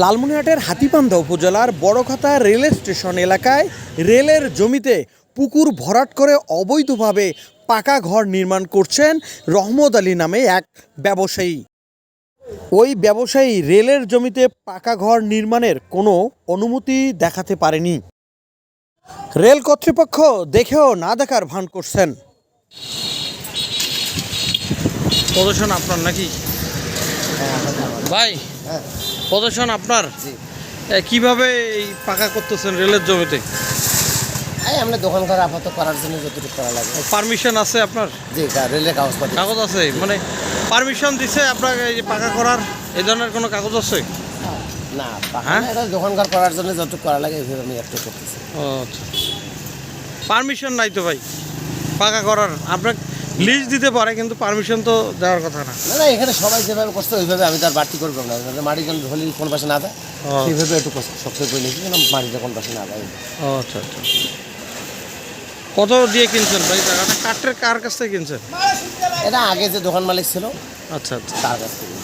লালমনিরহাটের হাতিপান্দা উপজেলার Barakhata rail station এলাকায় রেলের জমিতে পুকুর ভরাট করে অবৈধভাবে পাকা ঘর নির্মাণ করছেন রহমত আলী নামে এক ব্যবসায়ী। ওই ব্যবসায়ী রেলের জমিতে পাকা ঘর নির্মাণের কোনো অনুমতি দেখাতে পারেনি। রেল কর্তৃপক্ষ দেখেও না দেখার ভান করছেন। প্রদর্শন আপনার নাকি? ভাই প্রদর্শন আপনার? কীভাবে এই পাকা করতেছেন রেলের জমিতে? এই আমরা দোকান ঘর আপাতত করার জন্য যতটুকু করা লাগে। পারমিশন আছে আপনার? জি রেলের কাগজ আছে মানে পারমিশন দিছে আপনাকে এই পাকা করার এই ধরনের কোনো কাগজ আছে? না হ্যাঁ? হ্যাঁ এটা দোকান ঘর করার জন্য যতটুকু করা লাগে এইভাবে আমি একটু করতেছি। ও আচ্ছা। পারমিশন নাই তো ভাই পাকা করার। আপনার লিজ দিতে পারে কিন্তু পারমিশন তো দেওয়ার কথা না। না না এখানে সবাই যেভাবে কষ্ট ওইভাবে আমি তার বাড়তি করব না। মাটি যখন ঢলি কোন পাশে না দেয়। সেইভাবে একটু কষ্ট শক্ত করে নিয়েছি যেন মাটিটা কোন পাশে না দেয় আচ্ছা আচ্ছা। কত দিয়ে কিনছেন ভাই জায়গাটা কাঠের কার কাছ থেকে কিনছেন? এটা আগে যে দোকান মালিক ছিল আচ্ছা আচ্ছা। তার কাছ থেকে।